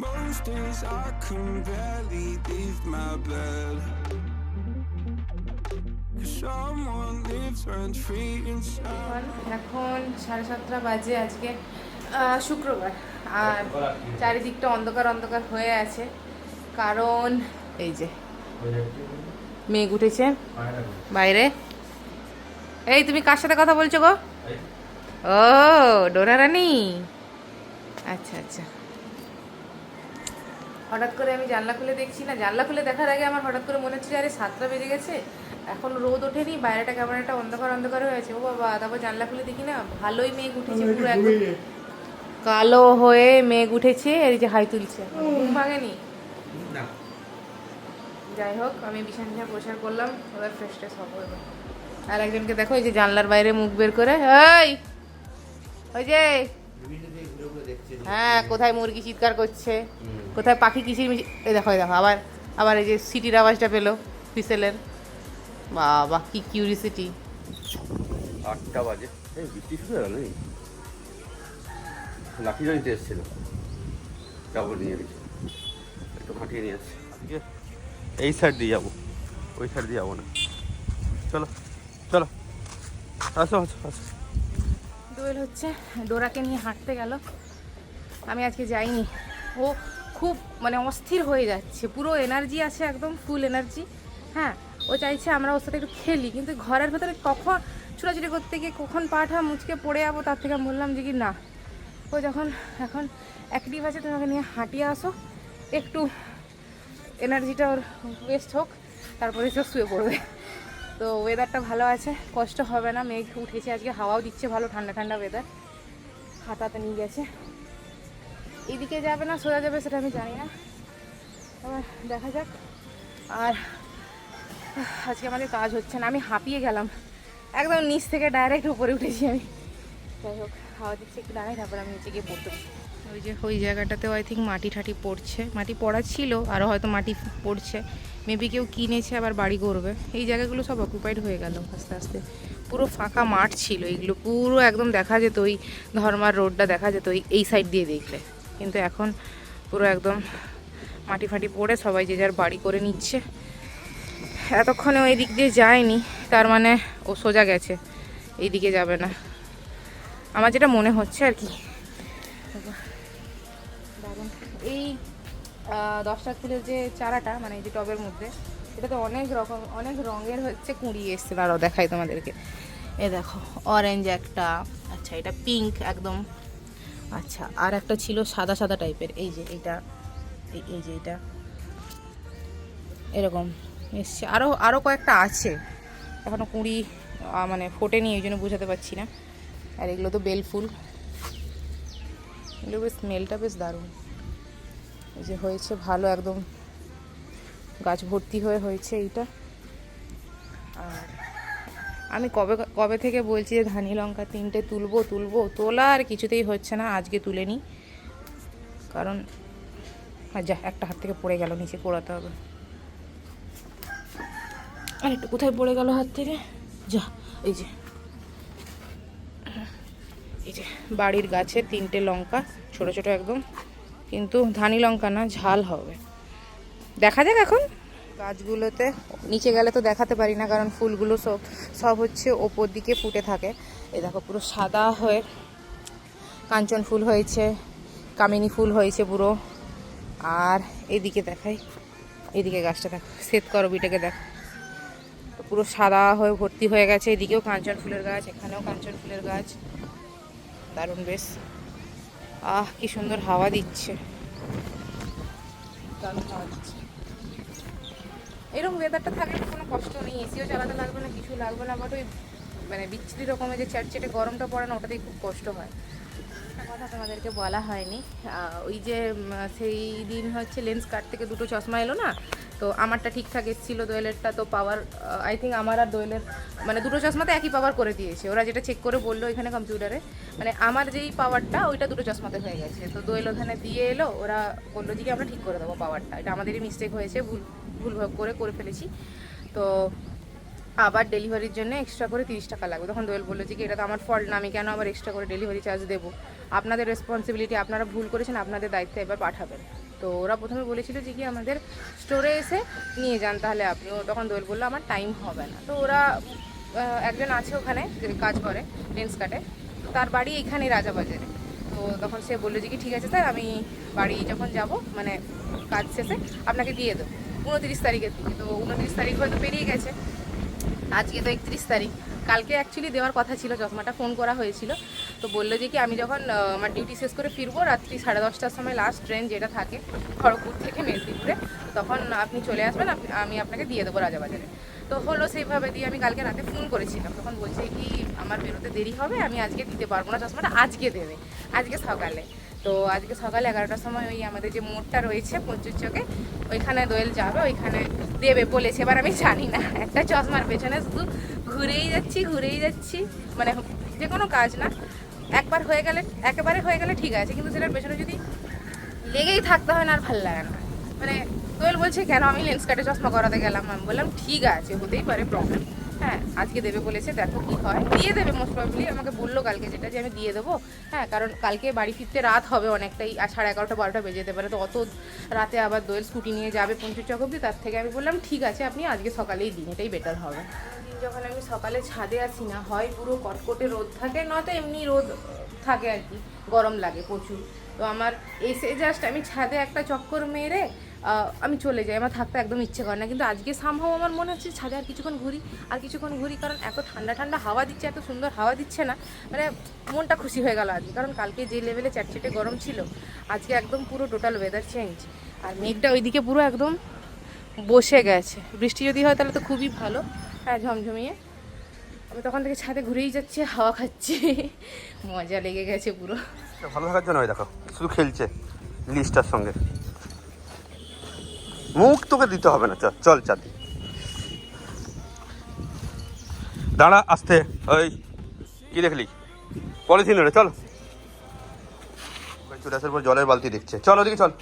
Most days I can barely leave my bed. Someone lives rent free inside. এখন এখন সাড়ে সাতটা বাজে আজকে শুক্রবার। আর চারিদিকটা অন্ধকার অন্ধকার হয়ে আছে। কারণ এই যে মেঘ উঠেছে বাইরে। এই তুমি কার সাথে কথা বলছো গো? ও ডোরা রানী আচ্ছা আচ্ছা। হঠাৎ করে আমি জানলা খুলে দেখছি না। জানলা খুলে দেখার আগে আমার হঠাৎ করে মনে হচ্ছে যে আরে সাতটা বেজে গেছে। এখন রোদ ওঠেনি বাইরেটা কেমন একটা অন্ধকার অন্ধকার হয়ে আছে। ও বাবা তারপর জানলা খুলে দেখি না ভালোই মেঘ উঠেছে পুরো একদম। কালো হয়ে মেঘ উঠেছে এই যে হাই তুলছে। ঘুম ভাঙেনি। যাই হোক আমি বিছানা প্রসার করলাম এবার ফ্রেশ ট্রেশ হব এবার। আর একজনকে দেখো এই যে জানলার বাইরে মুখ বের করে এই ওই যে হ্যাঁ কোথায় মুরগি চিৎকার করছে? কোথায় পাখি কিচির মিচির এই দেখো দেখো আবার আবার এই যে সিটির আওয়াজটা পেল পিসেলের বাবা কি কিউরিসিটি আটটা বাজে। এই বৃষ্টি শুরু হয়ে গেল লাঠি জড়িতে এসেছিল। যাব নিয়ে গেছি একটু হাঁটিয়ে নিয়ে আসছি এই সাইড দিয়ে যাব। ওই সাইড দিয়ে যাব না। চলো চলো। আসো আসো আসো। দোয়েল হচ্ছে ডোরাকে নিয়ে হাঁটতে গেল। আমি আজকে যাইনি। ও খুব মানে অস্থির হয়ে যাচ্ছে। পুরো এনার্জি আছে একদম ফুল এনার্জি হ্যাঁ ও চাইছে আমরা ওর সাথে একটু খেলি। কিন্তু ঘরের ভেতরে কখন ছোটাছুটি করতে গিয়ে কখন পাঠা মুচকে পড়ে যাব তার থেকে আমি বললাম যে কি না। ও যখন এখন অ্যাক্টিভ আছে তোমাকে নিয়ে হাঁটিয়ে আসো। একটু এনার্জিটা ওর ওয়েস্ট হোক, তারপরে সে শুয়ে পড়বে। তো ওয়েদারটা ভালো আছে, কষ্ট হবে না। মেঘ উঠেছে আজকে, হাওয়াও দিচ্ছে ভালো, ঠান্ডা ঠান্ডা ওয়েদার হাতাতে নিয়ে গেছে। এদিকে যাবে না, সোজা যাবে সেটা আমি জানি না। এবার দেখা যাক। আর আজকে আমাদের কাজ হচ্ছে না, আমি হাঁপিয়ে গেলাম। একদম নিচ থেকে ডাইরেক্ট উপরে উঠেছি আমি। যাই হোক, হাওয়া দিচ্ছে, একটু দাঁড়াই, তারপর আমি নিচে গিয়ে পড়তে ওই যে, ওই জায়গাটাতেও আই থিঙ্ক মাটি ঠাটি পড়ছে। মাটি পড়া ছিল আরও হয়তো মাটি পড়ছে। মেবি কেউ কিনেছে, আবার বাড়ি করবে। এই জায়গাগুলো সব অকুপাইড হয়ে গেল আস্তে আস্তে। পুরো ফাঁকা মাঠ ছিল, এগুলো পুরো একদম দেখা যেত, ওই ধর্মার রোডটা দেখা যেত, ওই এই সাইড দিয়ে দেখলে। কিন্তু এখন পুরো একদম মাটি ফাটি পড়ে সবাই যে যার বাড়ি করে নিচ্ছে। এতক্ষণে ওই দিক দিয়ে যায়নি, তার মানে ও সোজা গেছে এই দিকে যাবে না। আমার যেটা মনে হচ্ছে আর কি এই দশটা ফুলের যে চারাটা মানে এই যে টবের মধ্যে এটাতে অনেক রকম, অনেক রঙের হচ্ছে কুঁড়ি এসছে আরও দেখাই তোমাদেরকে। এ দেখো অরেঞ্জ একটা আচ্ছা এটা পিঙ্ক একদম আচ্ছা আর একটা ছিল সাদা সাদা টাইপের এই যে এইটা, এই- যে এটা এরকম এসছে। আরও আরও কয়েকটা আছে। এখনও কুঁড়ি মানে ফোটেনি, এই জন্য বোঝাতে পারছি না। আর এগুলো তো বেল ফুল। এগুলো বেশ, স্মেলটা বেশ দারুণ। এই যে হয়েছে ভালো একদম। গাছ ভর্তি হয়ে হয়েছে এইটা। আর আমি কবে কবে থেকে বলছি যে ধানি লঙ্কা তিনটে তুলবো তুলবো, তোলা আর কিছুতেই হচ্ছে না, আজকে তুলে নিই। কারণ যা, একটা হাত থেকে পড়ে গেল, নিচে পোড়াতে হবে। আর একটু কোথায় পড়ে গেল হাত থেকে? যা, এই যে। এই যে, বাড়ির গাছে তিনটে লঙ্কা, ছোট ছোট একদম। কিন্তু ধানি লঙ্কা না, ঝাল হবে। দেখা যাক এখন। গাছগুলোতে। নিচে গেলে তো দেখাতে পারি না, কারণ ফুলগুলো সব সব হচ্ছে ওপর দিকে ফুটে থাকে। এই দেখো, পুরো সাদা হয়ে কাঞ্চন ফুল হয়েছে, কামিনী ফুল হয়েছে পুরো। আর এদিকে দেখাই, এদিকে গাছটা দেখো, শ্বেত করবিটাকে দেখো। পুরো সাদা হয়ে ভর্তি হয়ে গেছে, এদিকেও কাঞ্চন ফুলের গাছ, এখানেও কাঞ্চন ফুলের গাছ। দারুণ বেশ। আহ, কি সুন্দর হাওয়া দিচ্ছে। দারুণ হাওয়া দিচ্ছে। এরকম ওয়েদারটা থাকলে কোনো কষ্ট নেই এসিও চালাতে লাগবে না কিছু লাগবে না বাট ওই মানে বিচ্ছিরি রকমের যে চ্যাটচেটে গরমটা পড়ে না, ওটাতেই খুব কষ্ট হয়। কথা তোমাদেরকে বলা হয়নি ওই যে সেই দিন হচ্ছে লেন্স কাট থেকে দুটো চশমা এলো না, তো আমারটা ঠিকঠাক এসেছিল দোয়েলেরটা, তো পাওয়ার আই থিঙ্ক আমার আর দোয়েলের মানে দুটো চশমাতে একই পাওয়ার করে দিয়েছে। ওরা যেটা চেক করে বলল এখানে কম্পিউটারে মানে আমার যেই পাওয়ারটা ওইটা দুটো চশমাতে হয়ে গেছে। তো দোয়েল ওখানে দিয়ে এলো, ওরা বলল যে আমরা ঠিক করে দেবো পাওয়ারটা এটা আমাদেরই মিস্টেক হয়েছে, ভুল। ভুল করে করে ফেলেছি। তো আবার ডেলিভারির জন্য এক্সট্রা করে তিরিশ টাকা লাগবে। তখন দোয়েল বলল যে কি, এটা তো আমার ফল্ট না, আমি কেন আবার এক্সট্রা করে ডেলিভারি চার্জ দেবো? আপনাদের রেসপন্সিবিলিটি আপনারা ভুল করেছেন, আপনাদের দায়িত্ব এবার পাঠাবেন। তো ওরা প্রথমে বলেছিল যে কি, আমাদের স্টোরে এসে নিয়ে যান তাহলে আপনি। ও তখন দোয়েল বলল, আমার টাইম হবে না। তো ওরা একজন আছে ওখানে, যে কাজ করে লেন্স কাটে। তার বাড়ি এখানে রাজাবাজারে তো তখন সে বলল যে কি, ঠিক আছে স্যার, আমি বাড়ি যখন যাব মানে কাজ শেষে আপনাকে দিয়ে দেবো। উনত্রিশ তারিখের দিকে, তো উনত্রিশ তারিখ হয়তো পেরিয়ে গেছে। আজকে তো একত্রিশ তারিখ। কালকে অ্যাকচুয়ালি দেওয়ার কথা ছিল চশমাটা ফোন করা হয়েছিল, তো বলল যে কি, আমি যখন আমার ডিউটি শেষ করে ফিরবো রাত্রি সাড়ে দশটার সময় লাস্ট ট্রেন যেটা থাকে, খড়গপুর থেকে মেদিনীপুরে, তখন আপনি চলে আসবেন আমি আপনাকে দিয়ে দেবো রাজাবাজারে। তো হলো সেইভাবে দিয়ে আমি কালকে রাতে ফোন করেছিলাম। তখন বলছে কি, আমার বেরোতে দেরি হবে, আমি আজকে দিতে পারব না, চশমাটা আজকে দেবে। আজকে সকালে। তো আজকে সকালে এগারোটার সময় ওই আমাদের যে মোড়টা রয়েছে পঞ্চুর চোখে, ওইখানে দোয়েল যাবে, ওইখানে দেবে বলেছে। এবার আমি জানি না, একটা চশমার পেছনে শুধু ঘুরেই যাচ্ছি ঘুরেই যাচ্ছি। মানে যে কোনো কাজ না, একবার হয়ে গেলে, একেবারে হয়ে গেলে ঠিক আছে, কিন্তু সেটার পেছনে যদি লেগেই থাকতে হয় না, আর ভালো লাগে না। মানে দোয়েল বলছে, কেন আমি লেন্স কাটে চশমা করাতে গেলাম? আমি বললাম, ঠিক আছে, হতেই পারে প্রবলেম হ্যাঁ আজকে দেবে বলেছে, দেখো কি হয়। দিয়ে দেবে মোস্ট প্রবলি আমাকে বলল কালকে যেটা যে আমি দিয়ে দেবো। হ্যাঁ কারণ কালকে বাড়ি ফিরতে রাত হবে অনেকটাই, আর সাড়ে এগারোটা, বারোটা বেজে যেতে পারে। তো অত রাতে আবার দোয়েল স্কুটি নিয়ে যাবে পঞ্চুর চক অব্দি তার থেকে আমি বললাম, ঠিক আছে, আপনি আজকে সকালেই দিন, এটাই বেটার হবে। যখন আমি সকালে ছাদে আসি না, হয় পুরো কটকটে রোদ থাকে নয়তো এমনি রোদ থাকে আর কি, গরম লাগে প্রচুর। তো আমার এসে জাস্ট আমি ছাদে একটা চক্কর মেরে আমি চলে যাই, আমার থাকতে একদম ইচ্ছে করে না। কিন্তু আজকে সামহাও আমার মনে হচ্ছে ছাদে আর কিছুক্ষণ ঘুরি, আর কিছুক্ষণ ঘুরি কারণ এত ঠান্ডা ঠান্ডা হাওয়া দিচ্ছে, এত সুন্দর হাওয়া দিচ্ছে না। মানে মনটা খুশি হয়ে গেল আজকে, কারণ কালকে যে লেভেলে চ্যাটচেটে গরম ছিল, আজকে একদম পুরো টোটাল ওয়েদার চেঞ্জ আর মেঘটা ওইদিকে পুরো একদম বসে গেছে। বৃষ্টি যদি হয় তাহলে তো খুবই ভালো। হ্যাঁ ঝমঝমিয়ে। আমি তখন থেকে ছাদে ঘুরেই যাচ্ছি, হাওয়া খাচ্ছি। মজা লেগে গেছে পুরো। ভালো থাকার জন্য দেখো, শুধু খেলছে লিস্টার সঙ্গে। মুখ তোকে দিতে হবে না, চল চল চাঁদি। দাঁড়া, আসতে ওই কি দেখলি? পলিথিন রে, চল। চলে আসার পর জলের বালতি দেখছে। চল ওদিকে, চল।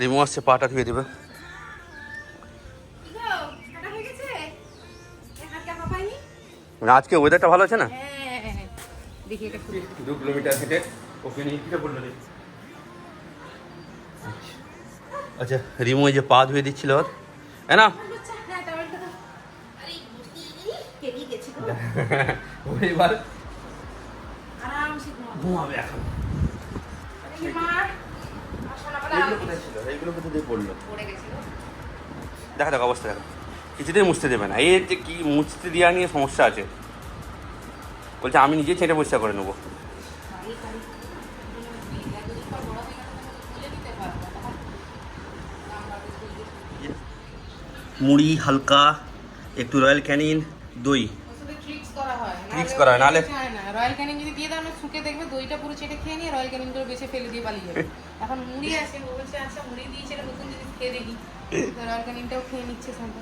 রিমু আসছে পাটা ধুয়ে দেবে। আজকে ওয়েদারটা ভালো আছে না? হ্যাঁ দেখি এটা খুলে দু কিলোমিটার হেঁটে ওকে নিয়ে কিটা বলল আচ্ছা রিমু যে পা ধুয়ে দিচ্ছিল ওর। হ্যাঁ না ও এবার ঘুমাবে। এখন। এইগুলো কোথায় ছিল? এইগুলো কোথায় দিয়ে পড়ল? দেখা দেখো অবস্থা দেখো কিছুতেই মুছতে দেবে না। এর যে কি মুছতে দেওয়া নিয়ে সমস্যা আছে। বলছে আমি নিজে ছেঁটে পরিষ্কার করে নেব। মুড়ি হালকা একটু রয়্যাল ক্যানিন দই। ট্রিক্স করা হয় নাহলে- রয়্যাল ক্যানিন যদি দিয়ে দাও না শুকে দেখবে দইটা পুরো চেটে খেয়ে নিয়ে রয়্যাল ক্যানিন করে বেছে ফেলে দিয়ে পালিয়ে যাবে। এখন মুড়ি আছে বলছে আচ্ছা মুড়ি দিয়েছে নতুন জিনিস খেয়ে দেখি। রয়্যাল ক্যানিনটাও খেয়ে নিচ্ছে সঙ্গে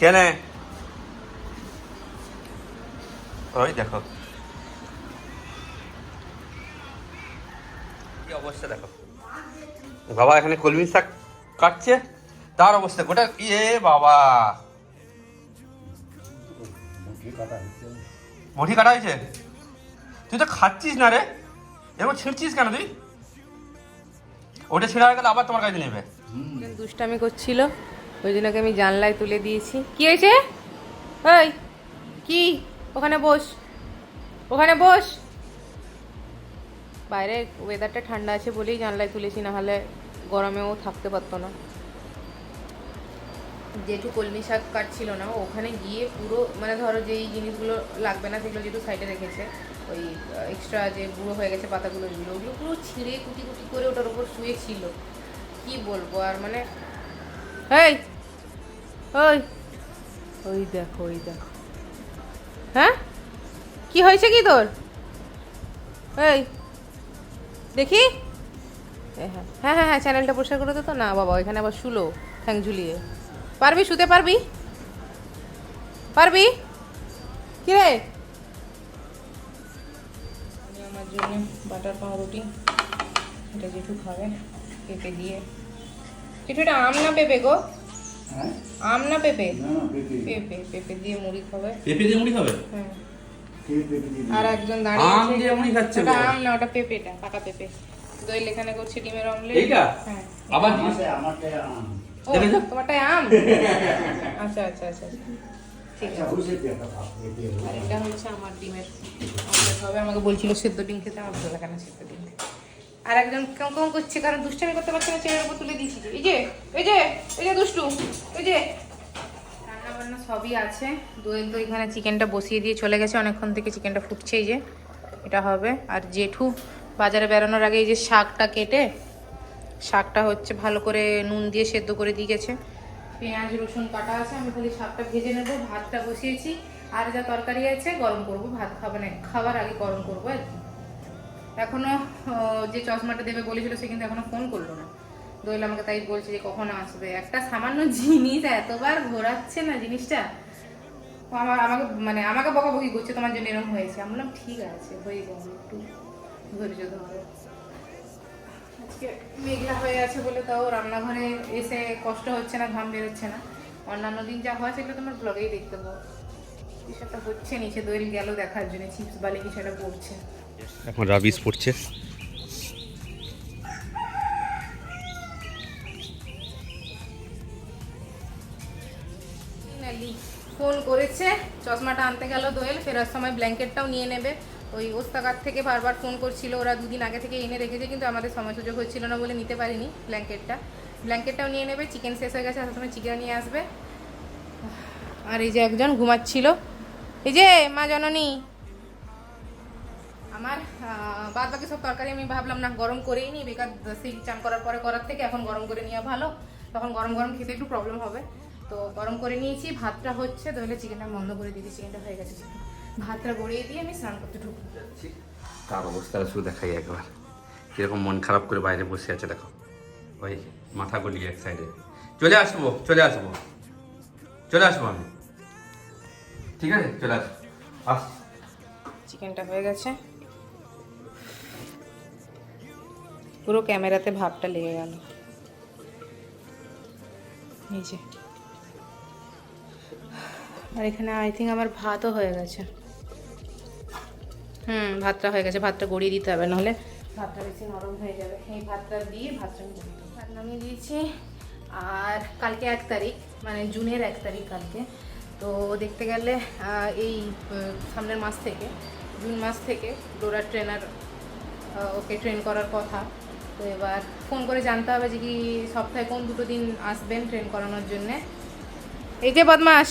কেন? ওই দেখো। কি অবস্থা দেখো? বাবা এখানে কলমি শাক কাটছে? তার অবস্থা গোটা ইয়ে বাবা? বটি কাটা হয়েছে? তুই তো খাচ্ছিস না রে। এরকম ছিঁড়ছিস কেন তুই? ওটা ছিঁড়া হয়ে গেলে আবার তোমার কাছে নেবে। দুষ্টামি করছিল। ওই জন্যকে আমি জানলায় তুলে দিয়েছি। কি হয়েছে? ওই কি? ওখানে বস। ওখানে বস। বাইরে ওয়েদারটা ঠান্ডা আছে বলেই জানলায় তুলেছি না হলে গরমেও থাকতে পারতো না। যেটু কলমি শাক কাটছিল না, ওখানে গিয়ে পুরো মানে ধরো যেই জিনিসগুলো লাগবে না সেগুলো যেটু সাইডে রেখেছে, ওই এক্সট্রা যে গুঁড়ো হয়ে গেছে পাতাগুলো যেগুলো ওগুলো পুরো ছিঁড়ে কুটি কুটি করে ওটার উপর শুয়েছিল কি বলব আর মানে এই ওই ওই দেখো ওই দেখো। হ্যাঁ? কি হয়েছে কি তোর? এই, দেখি? হ্যাঁ হ্যাঁ হ্যাঁ হ্যাঁ চ্যানেলটা পরিষ্কার করে তো। না বাবা এখানে আবার শুলো, ঠ্যাং ঝুলিয়ে। পারবি শুতে, পারবি? পারবি? কি রে? আমি আমার জন্য বাটার পাউরুটি, এটা জেঠু খাবে পেঁপে দিয়ে। জেঠু এটা আম না পেঁপে গো? হ্যাঁ? আম না পেঁপে? না না পেঁপে। পেঁপে পেঁপে দিয়ে মুড়ি খাবে। পেঁপে দিয়ে মুড়ি খাবে? হ্যাঁ। কে পেঁপে দিয়ে আর একজন দাঁড়িয়ে আম দিয়ে মুড়ি খাচ্ছে ওটা আম না ওটা পেঁপেটা পাকা পেঁপে। দই এখানে করছে ডিমের অমলেট। এইটা? হ্যাঁ। আবার আমারটা আম। ও দেখেছ? আম? আচ্ছা আচ্ছা আচ্ছা আচ্ছা। ঠিক আচ্ছা এটা হচ্ছে আমার ডিমের অমলেট হবে। আমাকে বলছিল সেদ্ধ ডিম খেতে আমার ভালো লাগে না সেদ্ধ ডিম। আর একজন কেমন কেমন করছে, কারণ দুষ্টামি করতে পারছে না চেয়ারের উপর তুলে দিয়েছি এই যে এই যে এই যে দুষ্টু, এই যে। রান্না বান্না সবই আছে। দোয়েল তো এখানে চিকেনটা বসিয়ে দিয়ে চলে গেছে, অনেকক্ষণ থেকে চিকেনটা ফুটছে, এই যে। এটা হবে। আর জেঠু বাজারে বেরোনোর আগে এই যে শাকটা কেটে, শাকটা হচ্ছে ভালো করে নুন দিয়ে সেদ্ধ করে দিয়ে গেছে। পেঁয়াজ, রসুন কাটা আছে, আমি খালি শাকটা ভেজে নেব, ভাতটা বসিয়েছি। আর যা তরকারি আছে, গরম করব, ভাত খাবে না খাবার আগে গরম করব আর কি এখনও আহ, যে চশমাটা দেবে বলেছিল সে কিন্তু এখনও ফোন করল না। দোয়েল আমাকে তাই বলছে যে কখন আসবে? একটা সামান্য জিনিস এতবার ঘোরাচ্ছে না জিনিসটা। আমার আমাকে মানে আমাকে বকাবকি করছে তোমার জন্য এরকম হয়েছে। আমি বললাম ঠিক আছে হয়ে যাবে একটু ধৈর্য ধরো। আজকে মেঘলা হয়ে আছে বলে তাও রান্নাঘরে এসে কষ্ট হচ্ছে না ঘাম বেরোচ্ছে না। অন্যান্য দিন যা হয় সেগুলো তোমার ব্লগেই দেখতে পাবো কিছু একটা হচ্ছে নিচে দোয়েল গেল দেখার জন্য চিপস বালি কিছু একটা পড়ছে এখন রাবিশ পড়ছে। ফোন করেছে, চশমাটা আনতে গেল দোয়েল, ফেরার সময় ব্ল্যাঙ্কেটটাও নিয়ে নেবে। ওই ওস্তাকার থেকে বারবার ফোন করছিল, ওরা দুদিন আগে থেকে এনে রেখেছে, কিন্তু আমাদের সময় সুযোগ হচ্ছিল না বলে নিতে পারিনি ব্ল্যাঙ্কেটটা। ব্ল্যাঙ্কেটটাও নিয়ে নেবে চিকেন শেষ হয়ে গেছে, আসার সময় চিকেন নিয়ে আসবে। আর এই যে একজন ঘুমাচ্ছিল। এই যে, মা জননী। আমার বাদ বাকি সব তরকারি আমি ভাবলাম না গরম করেই নিই বেকার সেই চান করার পরে করার থেকে এখন গরম করে নেওয়া ভালো। তখন গরম গরম খেতে একটু প্রবলেম হবে। তো গরম করে নিয়েছি ভাতটা হচ্ছে তাহলে চিকেনটা বন্ধ করে দিয়েছি চিকেনটা হয়ে গেছে। ভাতটা গড়িয়ে দিয়ে আমি স্নান করতে ঢুকবো। তার অবস্থাটা শুধু দেখাই একবার। কীরকম মন খারাপ করে বাইরে বসে আছে দেখো। ওই মাথা গলিয়ে এক সাইডে চলে আসব চলে আসব। চলে আসব আমি। ঠিক আছে? চলে আসব। আস। চিকেনটা হয়ে গেছে। পুরো ক্যামেরাতে ভাবটা লেগে গেল। এই যে। আর এখানে আই থিঙ্ক আমার ভাতও হয়ে গেছে। হুম, ভাতটা হয়ে গেছে। ভাতটা গড়িয়ে দিতে হবে, নাহলে ভাতটা বেশি নরম হয়ে যাবে। এই ভাতটা দিয়ে ভাতটা ভাত নামিয়ে দিয়েছি। আর কালকে এক তারিখ মানে জুনের এক তারিখ কালকে। তো দেখতে গেলে এই সামনের মাস থেকে, জুন মাস থেকে ডোরা ট্রেনার ওকে ট্রেন করার কথা। তো এবার ফোন করে জানতে হবে যে কি সপ্তাহে কোন দুটো দিন আসবেন ট্রেন করানোর জন্যে। এই যে বদমাস,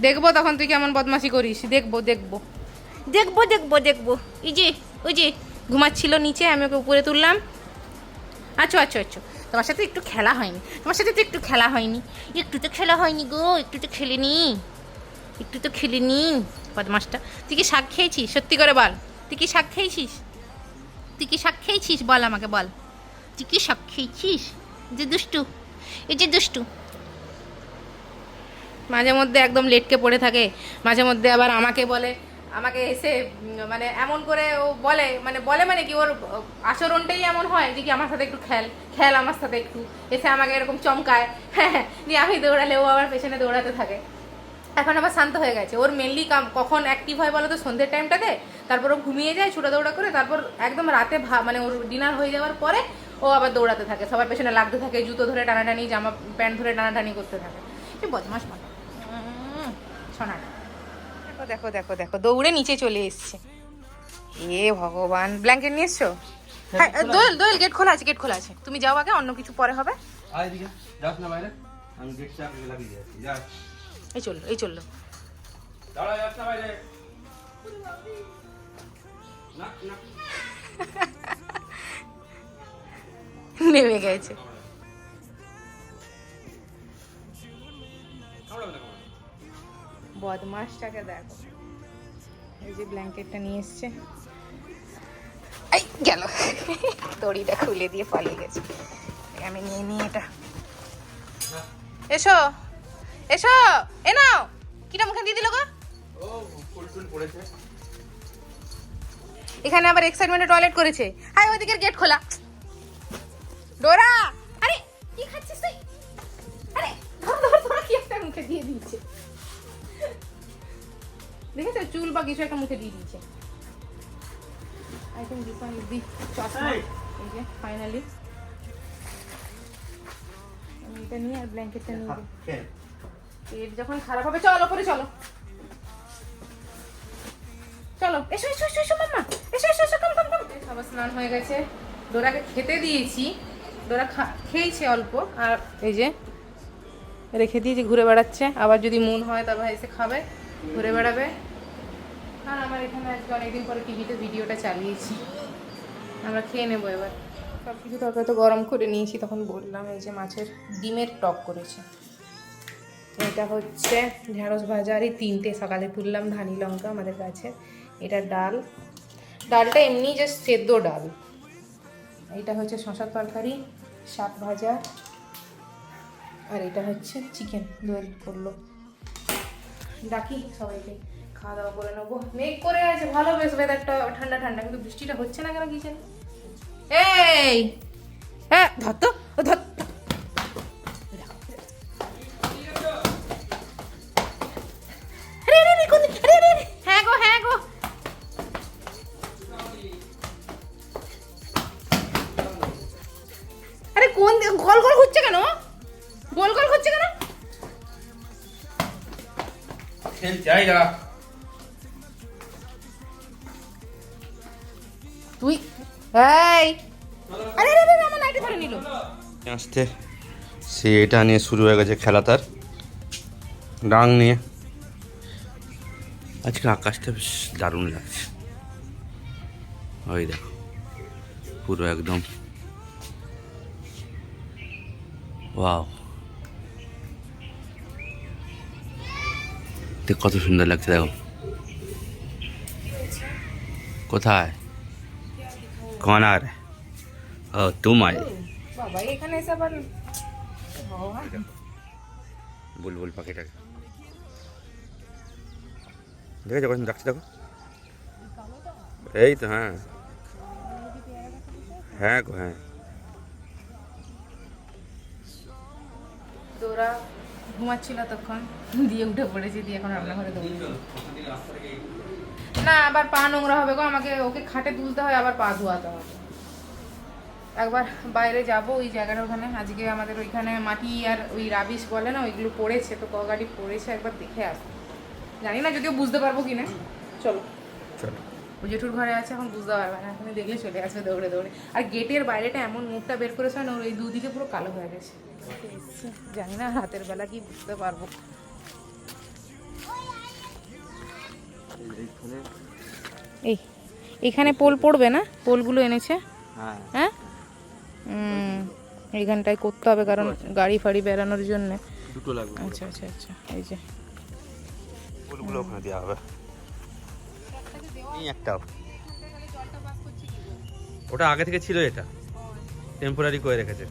দেখব তখন তুই কেমন বদমাশি করিস। দেখব দেখব। দেখব দেখব দেখব। এই যে, ওই যে, ঘুমাচ্ছিল নিচে, আমি ওকে উপরে তুললাম। আচ্ছা আচ্ছা আচ্ছা। তোমার সাথে একটু খেলা হয়নি। তোমার সাথে তো একটু খেলা হয়নি। একটু তো খেলা হয়নি গো, একটু তো খেলিনি। একটু তো খেলিনি, বদমাসটা। তুই কি শাক খেয়েছিস? সত্যি করে বল। তুই কি শাক খেয়েছিস? তুই কি শাক খেয়েছিস? বল আমাকে, বল। তুই কি শাক খেয়েছিস? যে দুষ্টু। এই যে দুষ্টু। মাঝে মধ্যে একদম লেটকে পড়ে থাকে। মাঝে মধ্যে আবার আমাকে বলে, আমাকে এসে মানে এমন করে ও বলে মানে বলে মানে কি, ওর আচরণটাই এমন হয় যে কি, আমার সাথে একটু খেল খেল আমার সাথে একটু। এসে আমাকে এরকম চমকায়। হ্যাঁ দিয়ে আমি দৌড়ালে ও আবার পেছনে দৌড়াতে থাকে। এখন আবার শান্ত হয়ে গেছে। ওর মেনলি কাম কখন অ্যাক্টিভ হয় বলো তো সন্ধ্যের টাইমটাতে তারপর ও ঘুমিয়ে যায় ছোটা দৌড়া করে তারপর একদম রাতে ভা- মানে ওর ডিনার হয়ে যাওয়ার পরে ও আবার দৌড়াতে থাকে। সবার পেছনে লাগতে থাকে জুতো ধরে টানাটানি জামা প্যান্ট ধরে টানাটানি করতে থাকে। কি বদমাস মানে শোনাটা দেখো দেখো দেখো দেখো দৌড়ে নিচে চলে এসছে। এ ভগবান। ব্ল্যাঙ্কেট নিয়ে এসছো? হ্যাঁ দোয়েল দোয়েল গেট খোলা আছে গেট খোলা আছে। তুমি যাও আগে অন্য কিছু পরে হবে। আয় এদিকে। যাস না বাইরে। আমি গেটটা লাগিয়ে দিয়েছি যা এই চলল এই চলল। নেমে গেছে। বদমাসটাকে দেখো। এই যে ব্ল্যাঙ্কেটটা নিয়ে এসছে। এই গেল। দড়িটা খুলে দিয়ে পালিয়ে গেছে। আমি নিয়ে নিই এটা। এসো। এসো এ নাও। কিটা মুখে দিয়ে দিল গো। এখানে আবার এক্সাইটমেন্টে টয়লেট করেছে। হাই ওইদিকের গেট খোলা। ডোরা আরে কি খাচ্ছিস তুই? আরে একটা মুখে দিয়ে দিয়েছে। দেখেছ চুল বা কিছু একটা মুখে দিয়ে দিয়েছে। I think this one the চশমা। এই। যে ফাইনালি আমি এটা নিয়ে আর ব্ল্যাঙ্কেটটা নিয়ে খেয়ে। পেট যখন খারাপ হবে, চলো করে চলো। চলো, এসো এসো এসো এসো, মাম্মা। এসো এসো এসো কম কম কম সবার স্নান হয়ে গেছে। ডোরাকে খেতে দিয়েছি। ডোরা খেয়েছে অল্প, আর এই যে রেখে দিয়েছি, ঘুরে বেড়াচ্ছে। আবার যদি মন হয়, তবে এসে খাবে, ঘুরে বেড়াবে। আর আমার এখানে আজকে অনেকদিন পরে টিভিতে ভিডিওটা চালিয়েছি। আমরা খেয়ে নেব এবার। সব কিছু তরকারি তো গরম করে নিয়েছি, তখন বললাম এই যে মাছের ডিমের টক করেছে। এটা হচ্ছে ঢেঁড়স ভাজা আর এই তিনটে, সকালে তুললাম ধানি লঙ্কা আমাদের কাছে। এটা ডাল। ডালটা এমনি যে সেদ্ধ ডাল। এটা হচ্ছে শশার তরকারি, শাক ভাজা আর এটা হচ্ছে চিকেন দোয়েল করল। ডাকি সবাইকে, খাওয়া দাওয়া করে নেব। মেঘ করে আছে, ভালো বেশ ওয়েদারটা ঠান্ডা ঠান্ডা, কিন্তু বৃষ্টিটা হচ্ছে না কেন কি এই হ্যাঁ ধর তো, ধর আসতে সে এটা নিয়ে শুরু হয়ে গেছে খেলা তার। ডাং নিয়ে। আজকে আকাশটা বেশ দারুণ লাগছে। ওই দেখো, পুরো একদম। ওয়াও। কত সুন্দর লাগছে, দেখো। কোথায়? কনার। ও তুম আয় বাবা এখানে এসে আবার বুলবুল পাখিটাকে দেখেছ কখন ডাকছে দেখো? এই তো হ্যাঁ। হ্যাঁ গো হ্যাঁ। তোরা ঘুমাচ্ছিল তখন দিয়ে উঠে পড়েছি দিয়ে এখন রান্নাঘরে দৌড়ে। না আবার পা নোংরা হবে গো আমাকে ওকে খাটে তুলতে হয় আবার পা ধোয়াতে হবে। একবার বাইরে যাব ওই জায়গাটা ওখানে। আজকে আমাদের ওইখানে মাটি আর ওই রাবিশ বলে না ওইগুলো পড়েছে তো ক পড়েছে একবার দেখে আসব। জানি না যদিও বুঝতে পারব কি না চলো। চলো। ও জেঠুর ঘরে আছে এখন বুঝতে পারবে না এখন দেখলে চলে আসবে দৌড়ে দৌড়ে। আর গেটের বাইরেটা এমন মুখটা বের করেছে না ওর এই দুদিকে পুরো কালো হয়ে গেছে। জানি না রাতের বেলা কি বুঝতে পারব। এই এখানে পোল পড়বে না? পোলগুলো এনেছে? হ্যাঁ। হ্যাঁ? এইখানটায় করতে হবে কারণ গাড়ি ফাড়ি বেরানোর জন্য। দুটো লাগবে। আচ্ছা আচ্ছা আচ্ছা এই যে। ফুলগুলো ওখানে দেওয়া হবে। এই একটা। ওটা আগে থেকে ছিল এটা। টেম্পোরারি করে রেখেছে।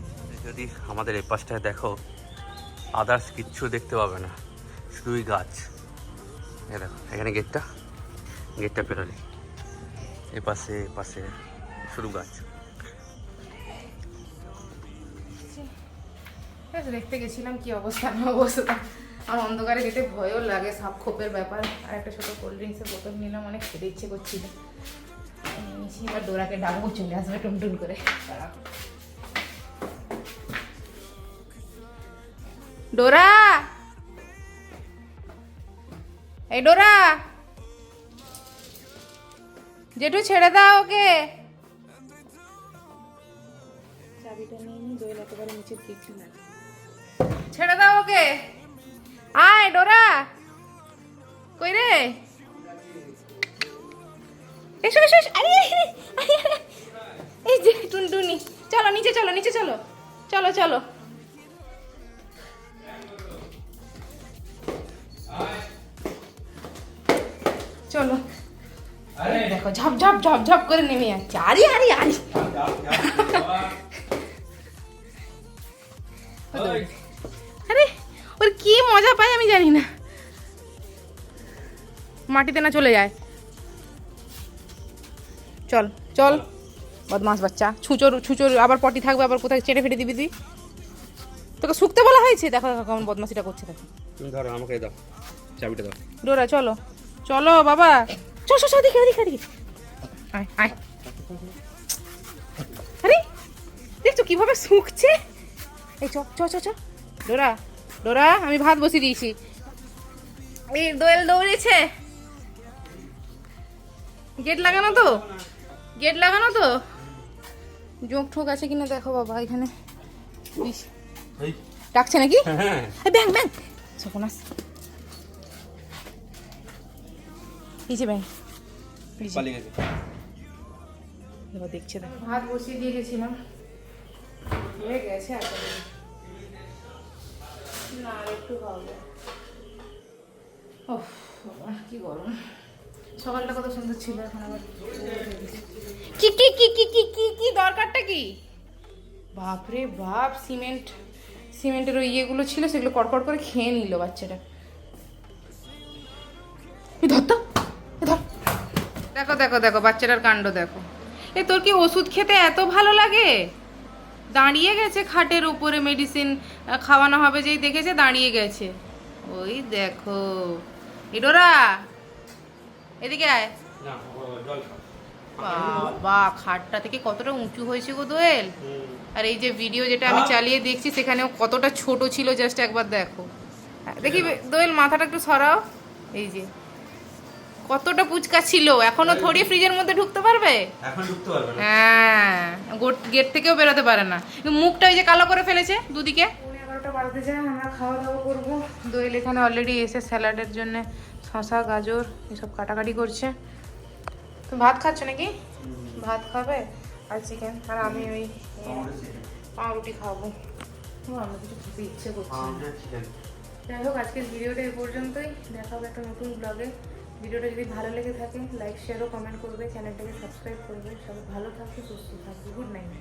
যদি আমাদের এই পাশটায় দেখো আদার্স কিচ্ছু দেখতে পাবে না। শুধুই গাছ। দেখো এখানে গেটটা গেটটা পেরোলি। এ পাশে এ পাশে। শুধু গাছ। দেখতে গেছিলাম কি অবস্থা না অবস্থা? আমার অন্ধকারে যেতে ভয়ও লাগে, সাপ খোপের ব্যাপার। আর একটা ছোটো কোল্ড ড্রিঙ্কসের বোতল নিলাম, অনেক খেতে ইচ্ছে করছিল এবার ডোরাকে ডাকবো, চলে আসবে টুনটুন করে। ডোরা! এই ডোরা! জেঠু, ছেড়ে দাও ওকে। চাবিটা নিয়ে নি একেবারে ছেড়ে দাও ওকে। আয় ডোরা। কই রে? এসো এসো আরে। এই যে টুনটুনি। চলো নিচে চলো নিচে চলো। চলো চলো। চলো। দেখো ঝপ ঝপ ঝপ ঝপ করে নেমে যাচ্ছে। আরে আরে আরে। আরে ওর কি মজা পায় আমি জানি না। মাটিতে না চলে যায়। চল চল। বদমাস বাচ্চা। ছুচোর ছুচোর আবার পটি থাকবে আবার কোথায় চেটে ফেটে দিবি তুই? তোকে শুকতে বলা হয়েছে? দেখো দেখো কেমন বদমাসিটা করছে দেখো। তুমি ধরো আমাকে দাও। চাবিটা দাও। ডোরা চলো। চলো বাবা। চ চ চ দেখে দেখে দেখে আয় আয়। আরে দেখছ কীভাবে শুকছে? এই চ চ চ চ। ডোরা ডোরা আমি ভাত বসিয়ে দিয়েছি। এই দোয়েল দৌড়েছে। গেট লাগানো তো? গেট লাগানো তো? জোক ঠোক আছে কিনা দেখো বাবা এখানে। ডাকছে নাকি? হ্যাঁ এই ব্যাং ব্যাং। সপনাস এই যে ব্যাং। দেখছে দেখ। ভাত বসিয়ে দিয়ে গেছিলাম হয়ে গেছে আর? না আর একটু হবে। বাবা কি গরম। সকালটা কত সুন্দর ছিল এখন আবার কি কি কি কি কি কি কি দরকারটা কি? বাপরে বাপ সিমেন্ট সিমেন্টের ওই ইয়েগুলো ছিল সেগুলো কড়কড় করে খেয়ে নিল বাচ্চাটা। ধর তো ধর। দেখো দেখো দেখো বাচ্চাটার কাণ্ড দেখো। এ তোর কি ওষুধ খেতে এত ভালো লাগে? দাঁড়িয়ে গেছে খাটের উপরে মেডিসিন খাওয়ানো হবে যেই দেখেছে দাঁড়িয়ে গেছে। ওই দেখো। ইডোরা এদিকে আয়। বাবা খাটটা থেকে কতটা উঁচু হয়েছে গো দোয়েল। আর এই যে ভিডিও যেটা আমি চালিয়ে দেখছি সেখানেও কতটা ছোট ছিল জাস্ট একবার দেখো। দেখি। দোয়েল মাথাটা একটু সরাও। এই যে কতটা পুচকা ছিল? এখনও থোড়ি ফ্রিজের মধ্যে ঢুকতে পারবে? এখন ঢুকতে পারবে না। হ্যাঁ গেট থেকেও বেরোতে পারে না। কিন্তু মুখটা ওই যে কালো করে ফেলেছে দুদিকে? বাড়তে আমরা খাওয়া দাওয়া করব। দোয়েল এখানে অলরেডি এসে স্যালাডের জন্য শশা গাজর এসব কাটাকাটি করছে। তুমি ভাত খাচ্ছ নাকি? ভাত খাবে? আর চিকেন আর আমি ওই পাউরুটি খাব। আমার কিছু খেতে ইচ্ছে করছে যাই হোক আজকের ভিডিওটা এ পর্যন্তই। দেখা হবে একটা নতুন ব্লগে ভিডিওটা যদি ভালো লেগে থাকে লাইক শেয়ার ও কমেন্ট করবে চ্যানেলটাকে সাবস্ক্রাইব করবে। সবাই ভালো থাকবে সুস্থ থাকবে গুড নাইট